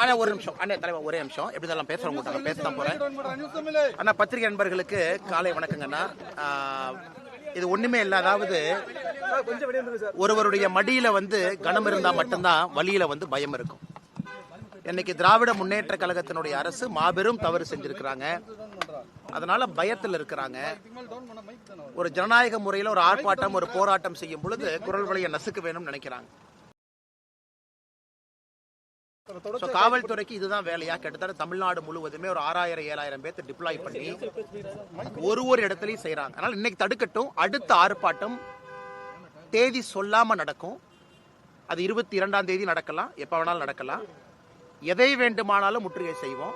அண்ணா ஒரு நிமிஷம். அண்ணா தலைவர் ஒரே நிமிஷம். எப்படி தான் பேசுறோம் கூட்டம் பேச தான் போறேன். அண்ணா பத்திரிகை நண்பர்களுக்கு காலை வணக்கங்கண்ணா. இது ஒண்ணுமே இல்ல. அதாவது ஒருவருடைய மடியில வந்து கனம் இருந்தா மட்டும்தான் வழியில வந்து பயம் இருக்கும். இன்னைக்கு திராவிட முன்னேற்ற கழகத்தினுடைய அரசு மாபெரும் தவறு செஞ்சிருக்கிறாங்க. அதனால பயத்தில் இருக்கிறாங்க. ஒரு ஜனநாயக முறையில் ஒரு ஆர்ப்பாட்டம் ஒரு போராட்டம் செய்யும் பொழுது குரல் வழியை நசுக்க வேணும்னு நினைக்கிறாங்க. காவல்துறைக்கு இதுதான் வேலையா? கிட்டத்தட்ட தமிழ்நாடு முழுவதுமே ஒரு ஆறாயிரம் ஏழாயிரம் பேர்த்து டிப்ளாய் பண்ணி ஒரு ஒரு இடத்துலயும் செய்றாங்க. அதனால இன்னைக்கு தடுக்கட்டும். அடுத்த ஆர்ப்பாட்டம் தேதி சொல்லாம நடக்கும். அது இருபத்தி இரண்டாம் தேதி நடக்கலாம். எப்ப வேணாலும் நடக்கலாம். எதை வேண்டுமானாலும் முற்றுகை செய்வோம்.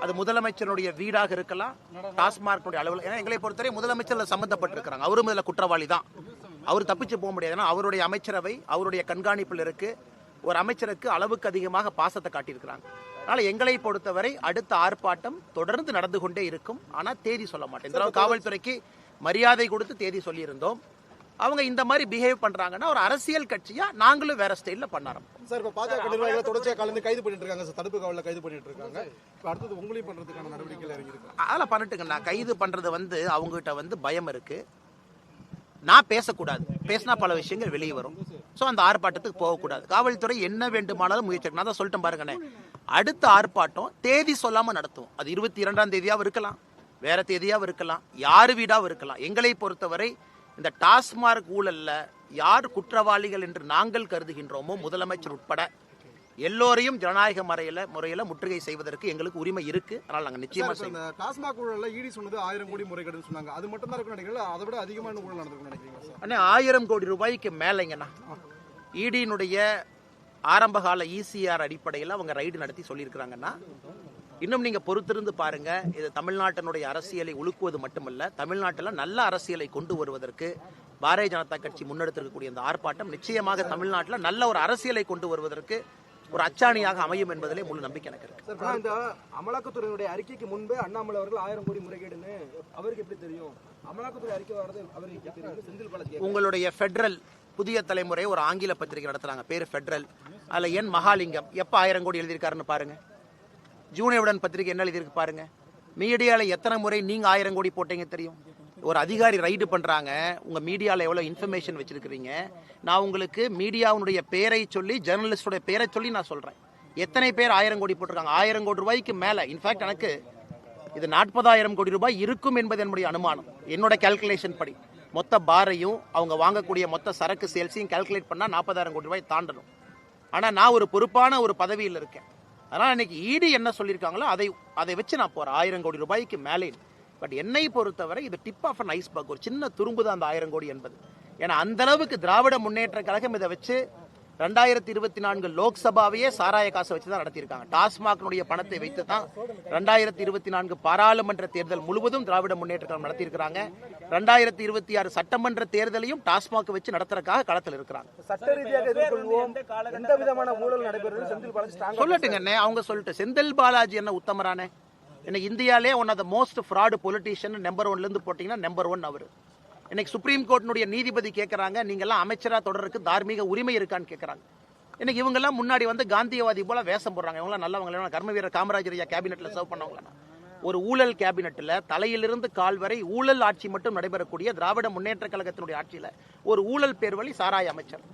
அது முதலமைச்சருடைய வீடாக இருக்கலாம். டாஸ்மார்க்குடைய அளவில் ஏன்னா எங்களை பொறுத்தவரை முதலமைச்சர் சம்பந்தப்பட்டிருக்கிறாங்க அவரும் இதில் குற்றவாளி தான். அவர் தப்பிச்சு போக முடியாது. ஏன்னா அவருடைய அமைச்சரவை அவருடைய கண்காணிப்பில் இருக்கு. ஒரு அமைச்சருக்கு அளவுக்கு அதிகமாக பாசத்தை காட்டியிருக்கிறாங்க. அதனால எங்களை பொறுத்தவரை அடுத்த ஆர்ப்பாட்டம் தொடர்ந்து நடந்து கொண்டே இருக்கும். ஆனா தேதி சொல்ல மாட்டேன். இந்த தடவை காவல்துறைக்கு மரியாதை கொடுத்து தேதி சொல்லியிருந்தோம். அவங்க இந்த மாதிரி பிஹேவ் பண்றாங்கன்னா ஒரு அரசியல் கட்சியா நாங்களும் வேற ஸ்டைல்ல பண்ண ஆரம்பிப்போம். சார் இப்ப பாஜக நிர்வாகிகளை தொடர்ச்சியா கலந்து கைது பண்ணிட்டு இருக்காங்க சார். தடுப்பு காவலில் கைது பண்ணிட்டு இருக்காங்க இப்ப அடுத்தது உங்களையும் பண்றதுக்கான நடவடிக்கைகள் இறங்கி இருக்கு அதெல்லாம் பண்ணட்டுங்கண்ணா கைது பண்றது வந்து அவங்ககிட்ட வந்து பயம் இருக்கு. நான் பேசக்கூடாது. பேசினா பல விஷயங்கள் வெளியே வரும். ஸோ அந்த ஆர்ப்பாட்டத்துக்கு போகக்கூடாது. காவல்துறை என்ன வேண்டுமானாலும் முயற்சி எடுக்கணும். நான் தான் சொல்லிட்டேன் பாருங்கண்ணே. அடுத்த ஆர்ப்பாட்டம் தேதி சொல்லாமல் நடத்துவோம். அது இருபத்தி இரண்டாம் தேதியாகவும் இருக்கலாம். வேற தேதியாகவும் இருக்கலாம். யார் வீடாகவும் இருக்கலாம். எங்களை பொறுத்தவரை இந்த டாஸ்மார்க் ஊழலில் யார் குற்றவாளிகள் என்று நாங்கள் கருதுகின்றோமோ முதலமைச்சர் உட்பட எல்லோரையும் ஜனநாயக முறையில முறையில முற்றுகை செய்வதற்கு எங்களுக்கு உரிமை இருக்கு. அதனால நாங்க நிச்சயமா சார், செய்வோம். டாஸ்மாக் ஊழல்ல இடி சொன்னது ஆயிரம் கோடி முறைகேடுன்னு சொன்னாங்க. அது மட்டும் தான் இருக்கும் நினைக்கிறீங்களா? அதை விட அதிகமான ஊழல் நடந்திருக்கும் நினைக்கிறீங்க சார்? அண்ணா ஆயிரம் கோடி ரூபாய்க்கு மேலைங்கண்ணா. இடியினுடைய ஆரம்பகால இசிஆர் அடிப்படையில் அவங்க ரைடு நடத்தி சொல்லியிருக்கிறாங்கன்னா இன்னும் நீங்க பொறுத்திருந்து பாருங்க இது தமிழ்நாட்டினுடைய அரசியலை உலுக்குவது மட்டுமல்ல தமிழ்நாட்டில் நல்ல அரசியலை கொண்டு வருவதற்கு பாரதிய ஜனதா கட்சி முன்னெடுத்திருக்கக்கூடிய இந்த ஆர்ப்பாட்டம் நிச்சயமாக தமிழ்நாட்டில் நல்ல ஒரு அரசியலை கொண்டு வருவதற்கு ஒரு அச்சாணியாக அமையும் என்பதிலே முழு நம்பிக்கை எனக்கு இருக்கு. இந்த அமலாக்கத்துறையினுடைய அறிக்கைக்கு முன்பே அண்ணாமலை அவர்கள் ஆயிரம் கோடி முறைகேடுன்னு அவருக்கு எப்படி தெரியும்? அமலாக்கத்துறை அறிக்கை வர்றது அவருக்கு செந்தில் பாலாஜி உங்களுடைய ஃபெடரல் புதிய தலைமுறை ஒரு ஆங்கில பத்திரிகை நடத்துறாங்க. பேர் ஃபெடரல் அதுல என் மகாலிங்கம் எப்ப ஆயிரம் கோடி எழுதியிருக்காருன்னு பாருங்க. ஜூனியவுடன் பத்திரிகை என்ன எழுதியிருக்கு பாருங்க. மீடியால எத்தனை முறை நீங்க ஆயிரம் கோடி போட்டீங்க தெரியும். ஒரு அதிகாரி ரைடு பண்ணுறாங்க உங்கள் மீடியாவில் எவ்வளோ இன்ஃபர்மேஷன் வச்சுருக்கிறீங்க? நான் உங்களுக்கு மீடியாவுடைய பேரை சொல்லி ஜெர்னலிஸ்டோட பேரை சொல்லி நான் சொல்கிறேன் எத்தனை பேர் ஆயிரம் கோடி போட்டிருக்காங்க? ஆயிரம் கோடி ரூபாய்க்கு மேலே. இன்ஃபேக்ட் எனக்கு இது நாற்பதாயிரம் கோடி ரூபாய் இருக்கும் என்பது என்னுடைய அனுமானம். என்னோட கால்குலேஷன் படி. மொத்த பாரையும் அவங்க வாங்கக்கூடிய மொத்த சரக்கு சேல்ஸையும் கால்குலேட் பண்ணால் நாற்பதாயிரம் கோடி ரூபாய் தாண்டணும். ஆனால் நான் ஒரு பொறுப்பான ஒரு பதவியில் இருக்கேன். அதனால் இன்னைக்கு ஈடு என்ன சொல்லியிருக்காங்களோ அதை அதை வச்சு நான் போகிறேன் ஆயிரம் கோடி ரூபாய்க்கு மேலே பட் என்னை பொறுத்தவரை இது டிப் ஆஃப் அன் ஐஸ்பர்க் ஒரு சின்ன துரும்பு தான் அந்த ஆயிரம் கோடி என்பது. ஏன்னா அந்த அளவுக்கு திராவிட முன்னேற்ற கழகம் இதை வச்சு ரெண்டாயிரத்தி இருபத்தி நான்கு லோக்சபாவையே சாராய காசை வச்சு தான் நடத்தியிருக்காங்க. டாஸ்மாக்னுடைய பணத்தை வைத்து தான் ரெண்டாயிரத்தி இருபத்தி நான்கு பாராளுமன்ற தேர்தல் முழுவதும் திராவிட முன்னேற்ற கழகம் நடத்தியிருக்கிறாங்க. ரெண்டாயிரத்தி இருபத்தி ஆறு சட்டமன்ற தேர்தலையும் டாஸ்மாக் வச்சு நடத்துறதுக்காக களத்தில் இருக்கிறாங்க. சட்ட ரீதியாக சொல்லட்டுங்க அவங்க சொல்லிட்டு செந்தில் பாலாஜி என்ன உத்தமரானே? இன்னைக்கு இந்தியாலே one of the most fraud politician number ஒன்லேருந்து போட்டிங்கன்னா போட்டீங்கன்னா நம்பர் ஒன் அவர். இன்னைக்கு சுப்ரீம் கோர்ட்டினுடைய நீதிபதி கேட்குறாங்க நீங்கள்லாம் அமைச்சராக தொடருக்கு தார்மீக உரிமை இருக்கான்னு கேட்குறாங்க இன்னைக்கு இவங்கெல்லாம் முன்னாடி வந்து காந்தியவாதி போல வேஷம் போடுறாங்க. இவங்களாம் நல்லவங்க கர்ம வீரர் காமராஜர் ஐயா கேபினெட்டில் சர்வ் பண்ணவங்களா ஒரு ஊழல் கேபினெட்டில் தலையிலிருந்து கால் வரை ஊழல் ஆட்சி மட்டும் நடைபெறக்கூடிய திராவிட முன்னேற்ற கழகத்தினுடைய ஆட்சியில் ஒரு ஊழல் பேர் வழி சாராய அமைச்சர்.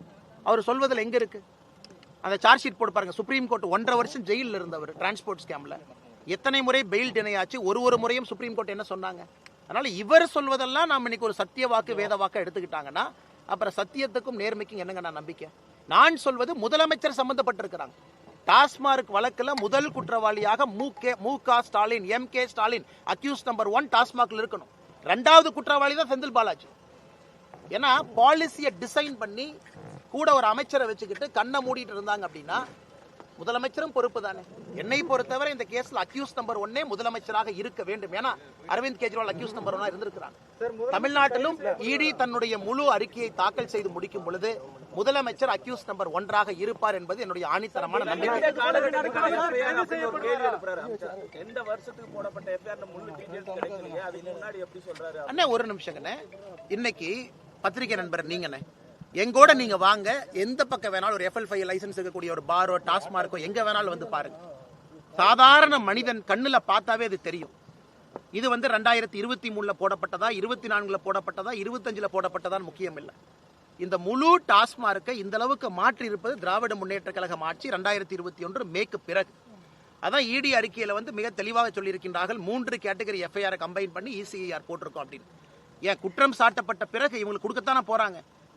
அவர் சொல்வதில் எங்கே இருக்குது அந்த சார்ஜ் ஷீட் போட்டு பாருங்க. சுப்ரீம் கோர்ட் ஒன்றரை வருஷம் ஜெயிலில் இருந்தவர் டிரான்ஸ்போர்ட் ஸ்கேமில் எத்தனை முறை பெயில் டினையாச்சு ஒரு ஒரு முறையும் சுப்ரீம் கோர்ட் என்ன சொன்னாங்க? அதனால இவர் சொல்வதெல்லாம் நாம் இன்னைக்கு ஒரு சத்திய வாக்கு வேத வாக்கு எடுத்துக்கிட்டாங்கன்னா அப்புறம் சத்தியத்துக்கும் நேர்மைக்கும் என்னங்க நான் நம்பிக்கை? நான் சொல்வது முதலமைச்சர் சம்பந்தப்பட்டிருக்கிறாங்க. டாஸ்மார்க் வழக்கில் முதல் குற்றவாளியாக Mu Ka Mu Ka Stalin M K Stalin accused number one டாஸ்மார்க்ல இருக்கணும். ரெண்டாவது குற்றவாளி தான் செந்தில் பாலாஜி. ஏன்னா பாலிசியை டிசைன் பண்ணி கூட ஒரு அமைச்சரை வச்சுக்கிட்டு கண்ணை மூடிட்டு இருந்தாங்க அப்படின்னா முதலமைச்சரும் பொறுப்பு தானே என்னை பொறுத்தவரை இந்த கேஸ்ல அக்யூஸ் நம்பர் ஒன்னே முதலமைச்சராக இருக்க வேண்டும். ஏன்னா அரவிந்த் கெஜ்ரிவால் அக்யூஸ் நம்பர் ஒன்னா இருந்திருக்கிறாங்க தமிழ்நாட்டிலும் இடி தன்னுடைய முழு அறிக்கையை தாக்கல் செய்து முடிக்கும் பொழுது முதலமைச்சர் அக்யூஸ் நம்பர் ஒன்றாக இருப்பார் என்பது என்னுடைய ஆணித்தரமான நம்பிக்கை. எந்த வருஷத்துக்கு போடப்பட்ட எஃப்ஐஆர் முழு டீடைல்ஸ் கிடைக்கலையே? அதுக்கு முன்னாடி எப்படி சொல்றாரு அண்ணே ஒரு நிமிஷங்கண்ணே. இன்னைக்கு பத்திரிகை நண்பர் நீங்கண்ணே. எங்கூட நீங்க வாங்க. எந்த பக்கம் வேணாலும் ஒரு எஃப்எல் ஃபைவ் லைசன்ஸ் இருக்கக்கூடிய ஒரு பாரோ டாஸ்மார்க்கோ எங்க வேணாலும் வந்து பாருங்க. சாதாரண மனிதன் கண்ணுல பார்த்தாவே அது தெரியும். இது வந்து ரெண்டாயிரத்தி இருபத்தி மூணுல போடப்பட்டதா இருபத்தி நான்குல போடப்பட்டதா இருபத்தஞ்சுல போடப்பட்டதான்னு முக்கியம் இல்லை. இந்த முழு டாஸ்மார்க்கை இந்த அளவுக்கு மாற்றி இருப்பது திராவிட முன்னேற்ற கழகம் ஆட்சி ரெண்டாயிரத்தி இருபத்தி ஒன்று மேற்கு பிறகு. அதான் இடி அறிக்கையில வந்து மிக தெளிவாக சொல்லியிருக்கின்றார்கள். மூன்று கேட்டகரி எஃப்ஐஆர் கம்பைன் பண்ணி இசிஐஆர் போட்டிருக்கோம் அப்படின்னு. ஏன் குற்றம் சாட்டப்பட்ட பிறகு இவங்களுக்கு கொடுக்கத்தானே போறாங்க?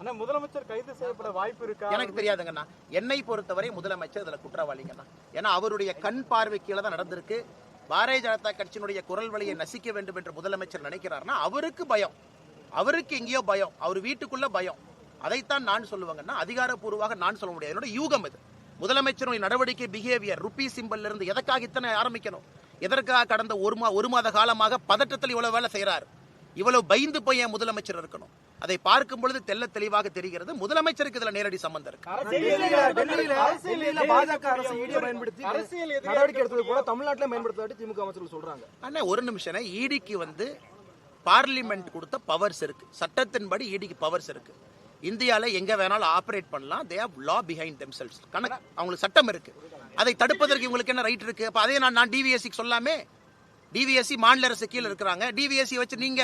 ஆனா முதலமைச்சர் கைது செய்யப்பட வாய்ப்பு இருக்கா? எனக்கு தெரியாதுங்கண்ணா. என்னை பொறுத்தவரை முதலமைச்சர் இதுல குற்றவாளிங்கண்ணா. ஏன்னா அவருடைய கண் பார்வை கீழே தான் நடந்திருக்கு. பாரதிய ஜனதா கட்சியினுடைய குரல் வழியை நசிக்க வேண்டும் என்று முதலமைச்சர் நினைக்கிறார்னா அவருக்கு பயம். அவருக்கு எங்கேயோ பயம். அவர் வீட்டுக்குள்ள பயம். அதைத்தான் நான் சொல்லுவேங்கன்னா அதிகாரப்பூர்வமாக நான் சொல்ல முடியாது. என்னோட யூகம் இது. முதலமைச்சருடைய நடவடிக்கை பிஹேவியர் ருப்பி சிம்பல்ல இருந்து எதற்காக இத்தனை ஆரம்பிக்கணும்? எதற்காக கடந்த ஒரு மா ஒரு மாத காலமாக பதட்டத்தில் இவ்வளவு வேலை செய்யறாரு இவ்வளவு பயந்து போய் ஏன் முதலமைச்சர் இருக்கணும்? அதை பார்க்கும் பொழுது தெள்ள தெளிவாக தெரிகிறது. முதலமைச்சருக்கு இதுல நேரடி சம்பந்தம் இருக்கு. ஒரு நிமிஷம் ஈடிக்கு வந்து பார்லிமெண்ட் கொடுத்த பவர்ஸ் இருக்கு. சட்டத்தின்படி ஈடிக்கு பவர்ஸ் இருக்கு. இந்தியால எங்க வேணாலும் ஆபரேட் பண்ணலாம். They have law behind themselves கணக்கு. அவங்களுக்கு சட்டம் இருக்கு. அதை தடுப்பதற்கு இவங்களுக்கு என்ன ரைட் இருக்கு? அப்ப அதே நான் நான் டிவிஎஸ்சிக்கு சொல்லாமே? டிவிஎஸ்சி மாநில அரசு கீழே இருக்கிறாங்க. டிவிஎஸ்சி வச்சு நீங்க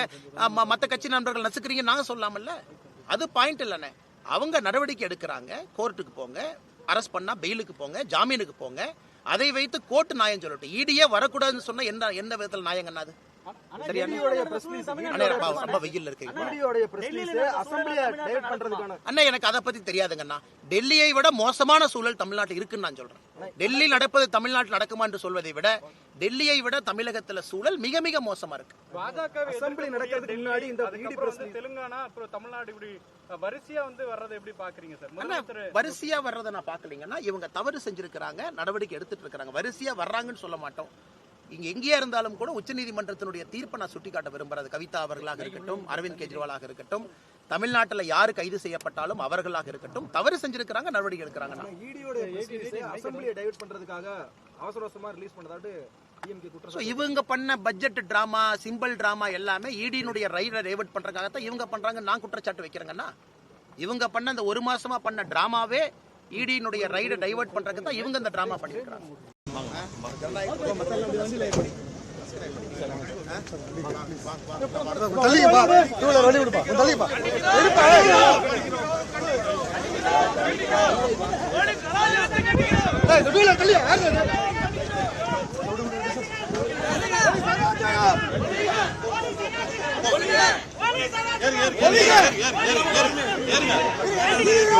மற்ற கட்சி நண்பர்கள் நசுக்கிறீங்க நாங்க சொல்லாமல்ல. அது பாயிண்ட் இல்லைண்ணே. அவங்க நடவடிக்கை எடுக்கிறாங்க. கோர்ட்டுக்கு போங்க. அரெஸ்ட் பண்ணா பெயிலுக்கு போங்க. ஜாமீனுக்கு போங்க. அதை வைத்து கோர்ட் நியாயம் சொல்லட்டும். ஈடியே வரக்கூடாதுன்னு சொன்னா என்ன என்ன விதத்துல நியாயங்கண்ணா அது எனக்கு அதை பத்தி தெரியாதுங்கண்ணா டெல்லியை விட மோசமான சூழல் தமிழ்நாட்டில் இருக்குன்னு நான் சொல்றேன். டெல்லி நடப்பது தமிழ்நாட்டில் நடக்குமா என்று சொல்வதை விட டெல்லியை விட தமிழகத்துல சூழல் மிக மிக மோசமா இருக்கு. பாஜக அசெம்பிளி நடக்கிறதுக்கு முன்னாடி இந்த இடி பிரஸ் மீட் தெலுங்கானா அப்புறம் தமிழ்நாடு இப்படி அஹ், வரிசையா வந்து வர்றதை எப்படி பாக்குறீங்க சார்? வரிசையா வர்றதை நான் பாக்கலீங்கன்னா இவங்க தவறு செஞ்சிருக்கிறாங்க நடவடிக்கை எடுத்துட்டு இருக்காங்க வரிசையா வர்றாங்கன்னு சொல்ல மாட்டோம். இங்க எங்கேயா இருந்தாலும் கூட உச்சநீதிமன்றத்தினுடைய தீர்ப்பை நான் சுட்டிக்காட்ட விரும்புறது. கவிதா அவர்களாக இருக்கட்டும் அரவிந்த் கெஜ்ரிவாலாக இருக்கட்டும் தமிழ்நாட்டில் யாரு கைது செய்யப்பட்டாலும் அவர்களாக இருக்கட்டும் தவறு செஞ்சிருக்கிறாங்க நடவடிக்கை எடுக்கிறாங்க பண்றதுக்காக இவங்க பண்ண பட்ஜெட் டிராமா சிம்பிள் டிராமா எல்லாமே ஈடியினுடைய ரைடை டைவர்ட் பண்றதுக்காகத்தான் இவங்க பண்றாங்க நான் குற்றச்சாட்டு வைக்கிறேங்கன்னா இவங்க பண்ண அந்த ஒரு மாசமா பண்ண டிராமாவே இடியினுடைய ரைடை டைவர்ட் பண்றதுக்கு தான் இவங்க இந்த டிராமா பண்ணிருக்காங்க ஏறுங்க ஏறுங்க. ஏறுங்க ஏறுங்க.